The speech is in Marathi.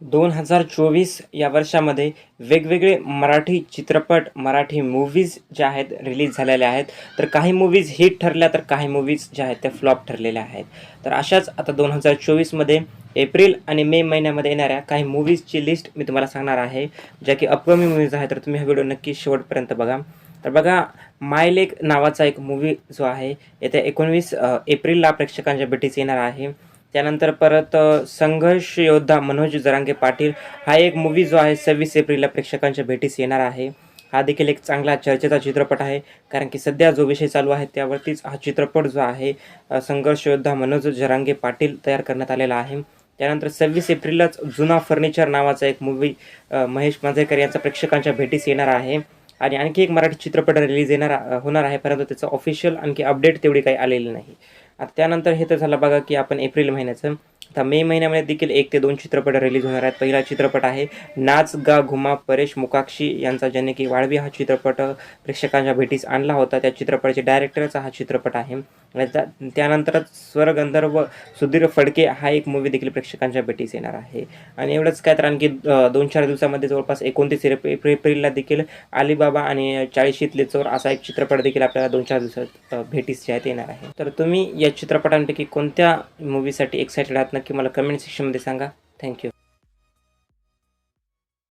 दोन हजार चोवीस या वर्षामध्ये वेगवेगळे मराठी चित्रपट मराठी मूव्हीज ज्या आहेत रिलीज झालेल्या आहेत. तर काही मूव्हीज हिट ठरल्या तर काही मूव्हीज ज्या आहेत त्या फ्लॉप ठरलेल्या आहेत. तर अशाच आता दोन हजार चोवीसमध्ये एप्रिल आणि मे महिन्यामध्ये येणाऱ्या काही मूव्हीजची लिस्ट मी तुम्हाला सांगणार आहे. ज्या की अपकमिंग मूव्हीज आहेत तर तुम्ही हा व्हिडिओ नक्की शेवटपर्यंत बघा. तर बघा मायलेक नावाचा एक मूवी जो आहे येत्या एकोणवीस एप्रिलला प्रेक्षकांच्या भेटीस येणार आहे. त्यानंतर परत संघर्ष योद्धा मनोज जरांगे पाटील हा एक मूवी जो आहे सव्वीस एप्रिलला प्रेक्षकांच्या भेटीस येणार आहे. हा देखील एक चांगला चर्चेचा चित्रपट आहे. कारण की सध्या जो विषय चालू आहे त्यावरतीच हा चित्रपट जो आहे संघर्ष योद्धा मनोज जरांगे पाटील तयार करण्यात आलेला आहे. त्यानंतर सव्वीस एप्रिललाच जुना फर्निचर नावाचा एक मूवी महेश मांजरेकर यांचा प्रेक्षकांच्या भेटीस येणार आहे. आणि आणखी एक मराठी चित्रपट रिलीज येणार होणार आहे परंतु त्याचं ऑफिशियल आणखी अपडेट तेवढी काही आलेली नाही. आता त्यानंतर हे तर झालं बघा की आपण एप्रिल महिन्याचं. आता मे महिन्यामध्ये देखील एक ते दोन चित्रपट रिलीज होणार आहेत. पहिला चित्रपट आहे नाच गा घुमा परेश मुकाक्षी यांचा ज्याने की वाळवी हा चित्रपट प्रेक्षकांच्या भेटीस आणला होता. त्या चित्रपटाचे डायरेक्टरचा हा चित्रपट आहे. त्या त्यानंतरच स्वरगंधर्व सुधीर फडके हा एक मूवी देखील प्रेक्षकांच्या भेटीस येणार आहे. आणि एवढंच काय तर आणखी दोन चार दिवसामध्ये जवळपास एकोणतीस एप्रिलला देखील अलिबाबा आणि चाळीशीतले चोर असा एक चित्रपट देखील आपल्याला दोन चार दिवसात भेटीस जे येणार आहे. तर तुम्ही या चित्रपटांपैकी कोणत्या मूवीसाठी एक्सायटेड आहात नक्की मला कमेंट सेक्शनमध्ये सांगा. थँक्यू